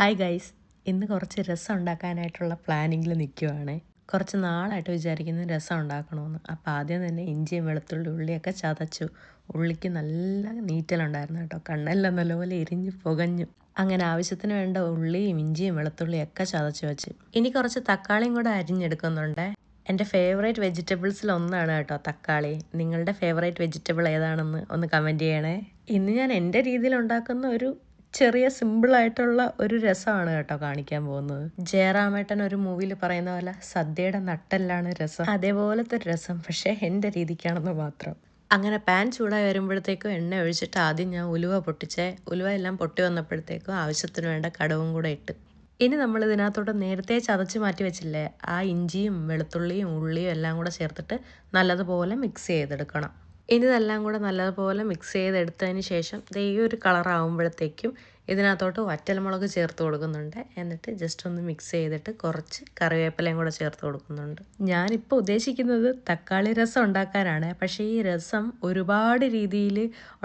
Hi guys ഇന്ന് കുറച്ച് രസം ഉണ്ടാക്കാനായിട്ടുള്ള പ്ലാനിങ്ങിൽ നിൽക്കുവാണ് കുറച്ച് നാളായിട്ട് വിചാരിക്കുന്ന രസം ഉണ്ടാക്കണമെന്ന് അപ്പോൾ ആദ്യം തന്നെ ഇഞ്ചിയും വെളുത്തുള്ളി ഉള്ളിയൊക്കെ ചതച്ചു. ഉള്ളിക്ക് നല്ല നീറ്റലുണ്ടായിരുന്നു കേട്ടോ. കണ്ണെല്ലാം നല്ലപോലെ എരിഞ്ഞ് പുകഞ്ഞു. അങ്ങനെ ആവശ്യത്തിന് വേണ്ട ഉള്ളിയും ഇഞ്ചിയും വെളുത്തുള്ളിയും ഒക്കെ ചതച്ച് വെച്ച്. ഇനി കുറച്ച് തക്കാളിയും കൂടെ അരിഞ്ഞെടുക്കുന്നുണ്ട്. എന്റെ ഫേവറേറ്റ് വെജിറ്റബിൾസിൽ ഒന്നാണ് കേട്ടോ തക്കാളി. നിങ്ങളുടെ ഫേവറേറ്റ് വെജിറ്റബിൾ ഏതാണെന്ന് ഒന്ന് കമന്റ് ചെയ്യണേ. ഇന്ന് ഞാൻ എന്റെ രീതിയിൽ ഉണ്ടാക്കുന്ന ഒരു ചെറിയ സിമ്പിളായിട്ടുള്ള ഒരു രസമാണ് കേട്ടോ കാണിക്കാൻ പോകുന്നത്. ജയറാമേട്ടൻ ഒരു മൂവിയിൽ പറയുന്ന പോലെ സദ്യയുടെ നട്ടെല്ലാണ് രസം. അതേപോലത്തെ രസം പക്ഷേ എന്റെ രീതിക്കാണെന്ന് മാത്രം. അങ്ങനെ പാൻ ചൂടായി വരുമ്പോഴത്തേക്കും എണ്ണ ഒഴിച്ചിട്ട് ആദ്യം ഞാൻ ഉലുവ പൊട്ടിച്ചേ. ഉലുവ എല്ലാം പൊട്ടി വന്നപ്പോഴത്തേക്കും ആവശ്യത്തിന് വേണ്ട കടവും കൂടെ ഇട്ട്. ഇനി നമ്മൾ ഇതിനകത്തോട്ട് നേരത്തെ ചതച്ച് മാറ്റി വെച്ചില്ലേ ആ ഇഞ്ചിയും വെളുത്തുള്ളിയും ഉള്ളിയും എല്ലാം കൂടെ ചേർത്തിട്ട് നല്ലതുപോലെ മിക്സ് ചെയ്തെടുക്കണം. ഇനി ഇതെല്ലാം കൂടെ നല്ലതുപോലെ മിക്സ് ചെയ്തെടുത്തതിന് ശേഷം ദേ ഈ ഒരു കളർ ആകുമ്പോഴത്തേക്കും ഇതിനകത്തോട്ട് വറ്റൽമുളക് ചേർത്ത് കൊടുക്കുന്നുണ്ട്. എന്നിട്ട് ജസ്റ്റ് ഒന്ന് മിക്സ് ചെയ്തിട്ട് കുറച്ച് കറിവേപ്പിലയും കൂടെ ചേർത്ത് കൊടുക്കുന്നുണ്ട്. ഞാനിപ്പോൾ ഉദ്ദേശിക്കുന്നത് തക്കാളി രസം ഉണ്ടാക്കാനാണ്. പക്ഷേ ഈ രസം ഒരുപാട് രീതിയിൽ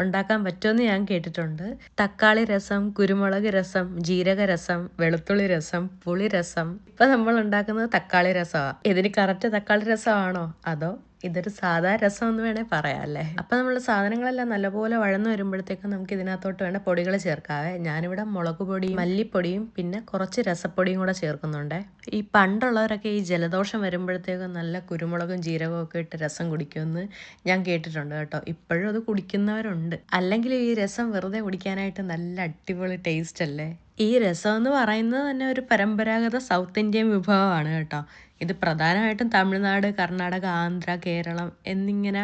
ഉണ്ടാക്കാൻ പറ്റുമെന്ന് ഞാൻ കേട്ടിട്ടുണ്ട്. തക്കാളി രസം കുരുമുളക് രസം ജീരക രസം വെളുത്തുള്ളി രസം പുളി രസം. ഇപ്പം നമ്മൾ ഉണ്ടാക്കുന്നത് തക്കാളി രസമാണ് ഇതിന് കറക്റ്റ് തക്കാളി രസമാണോ? അതോ ഇതൊരു സാധാ രസം എന്ന് വേണേൽ പറയാം അല്ലേ അപ്പം നമ്മൾ സാധനങ്ങളെല്ലാം നല്ലപോലെ വഴന്നു വരുമ്പോഴത്തേക്കും നമുക്ക് ഇതിനകത്തോട്ട് വേണ്ട പൊടികൾ ചേർക്കാവേ. ഞാനിവിടെ മുളക് പൊടിയും മല്ലിപ്പൊടിയും പിന്നെ കുറച്ച് രസപ്പൊടിയും കൂടെ ചേർക്കുന്നുണ്ട്. ഈ പണ്ടുള്ളവരൊക്കെ ഈ ജലദോഷം വരുമ്പോഴത്തേക്കും നല്ല കുരുമുളകും ജീരകവും ഒക്കെ ഇട്ട് രസം കുടിക്കുമെന്ന് ഞാൻ കേട്ടിട്ടുണ്ട് കേട്ടോ. ഇപ്പോഴും അത് കുടിക്കുന്നവരുണ്ട്. അല്ലെങ്കിൽ ഈ രസം വെറുതെ കുടിക്കാനായിട്ട് നല്ല അടിപൊളി ടേസ്റ്റ് അല്ലേ? ഈ രസം എന്ന് പറയുന്നത് തന്നെ ഒരു പരമ്പരാഗത സൗത്ത് ഇന്ത്യൻ വിഭവമാണ് കേട്ടോ. ഇത് പ്രധാനമായിട്ടും തമിഴ്നാട് കർണാടക ആന്ധ്ര കേരളം എന്നിങ്ങനെ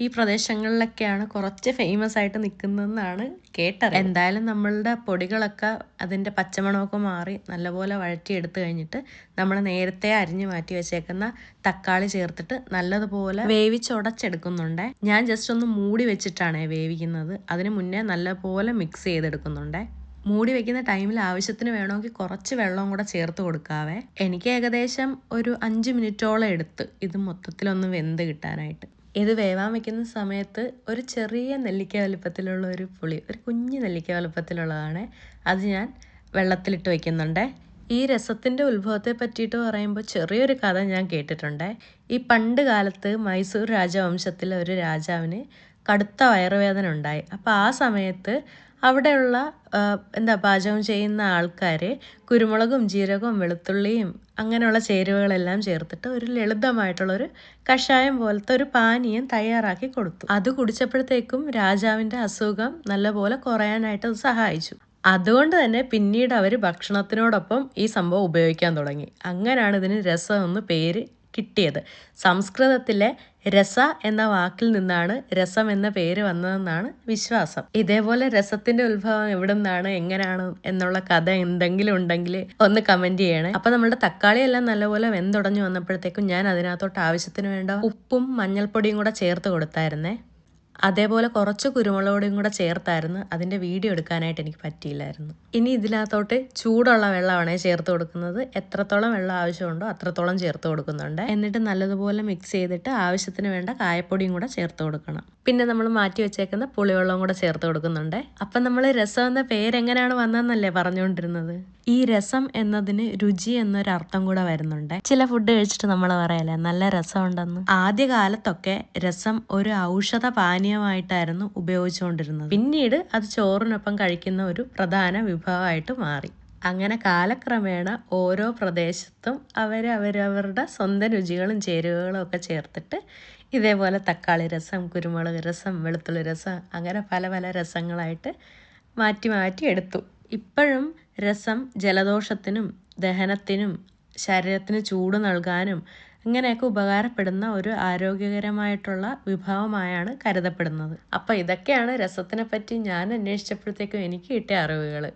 ഈ പ്രദേശങ്ങളിലൊക്കെയാണ് കുറച്ച് ഫേമസ് ആയിട്ട് നിൽക്കുന്നതെന്നാണ് കേട്ടത് എന്തായാലും നമ്മളുടെ പൊടികളൊക്കെ അതിന്റെ പച്ചമണമൊക്കെ മാറി നല്ലപോലെ വഴറ്റിയെടുത്ത് കഴിഞ്ഞിട്ട് നമ്മൾ നേരത്തെ അരിഞ്ഞു മാറ്റി വെച്ചേക്കുന്ന തക്കാളി ചേർത്തിട്ട് നല്ലതുപോലെ വേവിച്ചുടച്ചെടുക്കുന്നുണ്ട്. ഞാൻ ജസ്റ്റ് ഒന്ന് മൂടി വെച്ചിട്ടാണ് വേവിക്കുന്നത്. അതിന് മുന്നേ നല്ലപോലെ മിക്സ് ചെയ്തെടുക്കുന്നുണ്ട്. മൂടി വെക്കുന്ന ടൈമിൽ ആവശ്യത്തിന് വേണമെങ്കിൽ കുറച്ച് വെള്ളവും കൂടെ ചേർത്ത് കൊടുക്കാവേ. എനിക്ക് ഏകദേശം ഒരു അഞ്ച് മിനിറ്റോളം എടുത്ത് ഇത് മൊത്തത്തിലൊന്ന് വെന്ത് കിട്ടാനായിട്ട്. ഇത് വേവാൻ വെക്കുന്ന സമയത്ത് ഒരു ചെറിയ നെല്ലിക്ക വലുപ്പത്തിലുള്ള ഒരു പുളി ഒരു കുഞ്ഞു നെല്ലിക്ക വലുപ്പത്തിലുള്ളതാണ്. അത് ഞാൻ വെള്ളത്തിലിട്ട് വെക്കുന്നുണ്ട്. ഈ രസത്തിന്റെ ഉത്ഭവത്തെ പറ്റിയിട്ട് പറയുമ്പോൾ ചെറിയൊരു കഥ ഞാൻ കേട്ടിട്ടുണ്ട്. ഈ പണ്ട് കാലത്ത് മൈസൂർ രാജവംശത്തിലെ ഒരു രാജാവിന് കടുത്ത വയറുവേദന ഉണ്ടായി. അപ്പോൾ ആ സമയത്ത് അവിടെയുള്ള എന്താ പാചകം ചെയ്യുന്ന ആൾക്കാർ കുരുമുളകും ജീരകവും വെളുത്തുള്ളിയും അങ്ങനെയുള്ള ചേരുവകളെല്ലാം ചേർത്തിട്ട് ഒരു ലളിതമായിട്ടുള്ളൊരു കഷായം പോലത്തെ ഒരു പാനീയം തയ്യാറാക്കി കൊടുത്തു. അത് കുടിച്ചപ്പോഴത്തേക്കും രാജാവിന്റെ അസുഖം നല്ലപോലെ കുറയാനായിട്ട് അത് സഹായിച്ചു. അതുകൊണ്ട് തന്നെ പിന്നീട് അവർ ഭക്ഷണത്തിനോടൊപ്പം ഈ സംഭവം ഉപയോഗിക്കാൻ തുടങ്ങി. അങ്ങനെയാണ് ഇതിന് രസം എന്ന് പേര് കിട്ടിയത്. സംസ്കൃതത്തിലെ രസ എന്ന വാക്കിൽ നിന്നാണ് രസം എന്ന പേര് വന്നതെന്നാണ് വിശ്വാസം. ഇതേപോലെ രസത്തിന്റെ ഉത്ഭവം എവിടെ നിന്നാണ് എങ്ങനെയാണ് എന്നുള്ള കഥ എന്തെങ്കിലും ഉണ്ടെങ്കിൽ ഒന്ന് കമന്റ് ചെയ്യണേ. അപ്പൊ നമ്മുടെ തക്കാളി എല്ലാം നല്ലപോലെ വെന്തുടഞ്ഞു വന്നപ്പോഴത്തേക്കും ഞാൻ അതിനകത്തോട്ട് ആവശ്യത്തിന് വേണ്ട ഉപ്പും മഞ്ഞൾപ്പൊടിയും കൂടെ ചേർത്ത് കൊടുത്തായിരുന്നേ. അതേപോലെ കുറച്ച് കുരുമുളക് കൂടെ ചേർത്തായിരുന്നു. അതിന്റെ വീഡിയോ എടുക്കാനായിട്ട് എനിക്ക് പറ്റിയില്ലായിരുന്നു. ഇനി ഇതിനകത്തോട്ട് ചൂടുള്ള വെള്ളമാണ് ചേർത്ത് കൊടുക്കുന്നത്. എത്രത്തോളം വെള്ളം ആവശ്യമുണ്ടോ അത്രത്തോളം ചേർത്ത് കൊടുക്കുന്നുണ്ട്. എന്നിട്ട് നല്ലതുപോലെ മിക്സ് ചെയ്തിട്ട് ആവശ്യത്തിന് വേണ്ട കായപ്പൊടിയും കൂടെ ചേർത്ത് കൊടുക്കണം. പിന്നെ നമ്മൾ മാറ്റി വെച്ചേക്കുന്ന പുളിവെള്ളവും കൂടെ ചേർത്ത് കൊടുക്കുന്നുണ്ട്. അപ്പം നമ്മൾ രസം എന്ന പേരെങ്ങനെയാണ് വന്നതെന്നല്ലേ പറഞ്ഞുകൊണ്ടിരുന്നത്? ഈ രസം എന്നതിന് രുചി എന്നൊരർത്ഥം കൂടെ വരുന്നുണ്ട്. ചില ഫുഡ് കഴിച്ചിട്ട് നമ്മൾ പറയല്ലേ നല്ല രസമുണ്ടെന്ന്. ആദ്യ കാലത്തൊക്കെ രസം ഒരു ഔഷധ പാനീയമായിട്ടായിരുന്നു ഉപയോഗിച്ചുകൊണ്ടിരുന്നത്. പിന്നീട് അത് ചോറിനൊപ്പം കഴിക്കുന്ന ഒരു പ്രധാന വിഭവമായിട്ട് മാറി. അങ്ങനെ കാലക്രമേണ ഓരോ പ്രദേശത്തും അവർ അവരവരുടെ സ്വന്തം രുചികളും ചേരുവകളും ഒക്കെ ചേർത്തിട്ട് ഇതേപോലെ തക്കാളി രസം കുരുമുളക് രസം വെളുത്തുള്ളി രസം അങ്ങനെ പല പല രസങ്ങളായിട്ട് മാറ്റി മാറ്റി എടുത്തു. ഇപ്പോഴും രസം ജലദോഷത്തിനും ദഹനത്തിനും ശരീരത്തിന് ചൂട് നൽകാനും ഇങ്ങനെയൊക്കെ ഉപകാരപ്പെടുന്ന ഒരു ആരോഗ്യകരമായിട്ടുള്ള വിഭവമായാണ് കരുതപ്പെടുന്നത്. അപ്പോൾ ഇതൊക്കെയാണ് രസത്തിനെ പറ്റി ഞാൻ അന്വേഷിച്ചപ്പോഴത്തേക്കും എനിക്ക് കിട്ടിയ അറിവുകൾ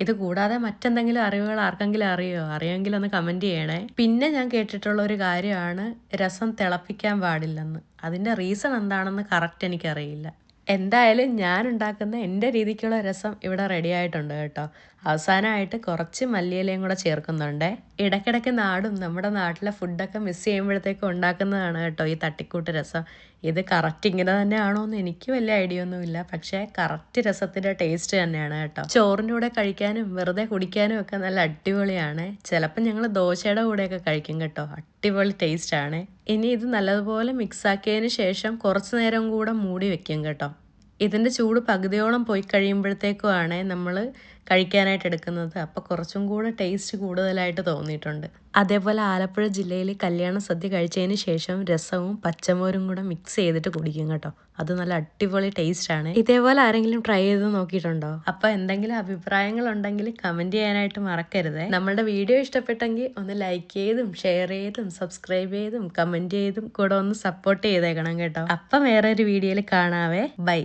ഇത് കൂടാതെ മറ്റെന്തെങ്കിലും അറിവുകൾ ആർക്കെങ്കിലും അറിയോ? അറിയുമെങ്കിൽ ഒന്ന് കമന്റ് ചെയ്യണേ. പിന്നെ ഞാൻ കേട്ടിട്ടുള്ള ഒരു കാര്യമാണ് രസം തിളപ്പിക്കാൻ പാടില്ലെന്ന്. അതിന്റെ റീസൺ എന്താണെന്ന് കറക്റ്റ് എനിക്കറിയില്ല. എന്തായാലും ഞാൻ ഉണ്ടാക്കുന്ന എന്റെ രീതിക്കുള്ള രസം ഇവിടെ റെഡി ആയിട്ടുണ്ട് കേട്ടോ. അവസാനമായിട്ട് കുറച്ച് മല്ലിയിലയും കൂടെ ചേർക്കുന്നുണ്ട്. ഇടയ്ക്കിടയ്ക്ക് നാടും നമ്മുടെ നാട്ടിലെ ഫുഡൊക്കെ മിസ് ചെയ്യുമ്പോഴത്തേക്കും ഉണ്ടാക്കുന്നതാണ് കേട്ടോ ഈ തട്ടിക്കൂട്ട് രസം. ഇത് കറക്റ്റ് ഇങ്ങനെ തന്നെയാണോ എന്ന് എനിക്ക് വലിയ ഐഡിയ ഒന്നുമില്ല. പക്ഷേ കറക്റ്റ് രസത്തിന്റെ ടേസ്റ്റ് തന്നെയാണ് കേട്ടോ. ചോറിന്റെ കൂടെ കഴിക്കാനും വെറുതെ കുടിക്കാനും ഒക്കെ നല്ല അടിപൊളിയാണ്. ചിലപ്പോൾ ഞങ്ങൾ ദോശയുടെ കൂടെയൊക്കെ കഴിക്കും കേട്ടോ. അടിപൊളി ടേസ്റ്റ് ആണ്. ഇനി ഇത് നല്ലതുപോലെ മിക്സ് ആക്കിയതിന് ശേഷം കുറച്ച് നേരം കൂടെ മൂടി വെക്കും കേട്ടോ. ഇതിന്റെ ചൂട് പകുതിയോളം പോയി കഴിയുമ്പോഴത്തേക്കുമാണ് നമ്മൾ കഴിക്കാനായിട്ട് എടുക്കുന്നത്. അപ്പോൾ കുറച്ചും കൂടെ ടേസ്റ്റ് കൂടുതലായിട്ട് തോന്നിയിട്ടുണ്ട്. അതേപോലെ ആലപ്പുഴ ജില്ലയിൽ കല്യാണ സദ്യ കഴിച്ചതിന് ശേഷം രസവും പച്ചമോരും കൂടെ മിക്സ് ചെയ്തിട്ട് കുടിക്കും കേട്ടോ. അത് നല്ല അടിപൊളി ടേസ്റ്റ് ആണ്. ഇതേപോലെ ആരെങ്കിലും ട്രൈ ചെയ്ത് നോക്കിയിട്ടുണ്ടോ? അപ്പോൾ എന്തെങ്കിലും അഭിപ്രായങ്ങൾ ഉണ്ടെങ്കിൽ കമന്റ് ചെയ്യാനായിട്ട് മറക്കരുത്. നമ്മളുടെ വീഡിയോ ഇഷ്ടപ്പെട്ടെങ്കിൽ ഒന്ന് ലൈക്ക് ചെയ്തും ഷെയർ ചെയ്തും സബ്സ്ക്രൈബ് ചെയ്തും കമന്റ് ചെയ്തും കൂടെ ഒന്ന് സപ്പോർട്ട് ചെയ്തേക്കണം കേട്ടോ. അപ്പം വേറെ ഒരു വീഡിയോയിൽ കാണാവേ. ബൈ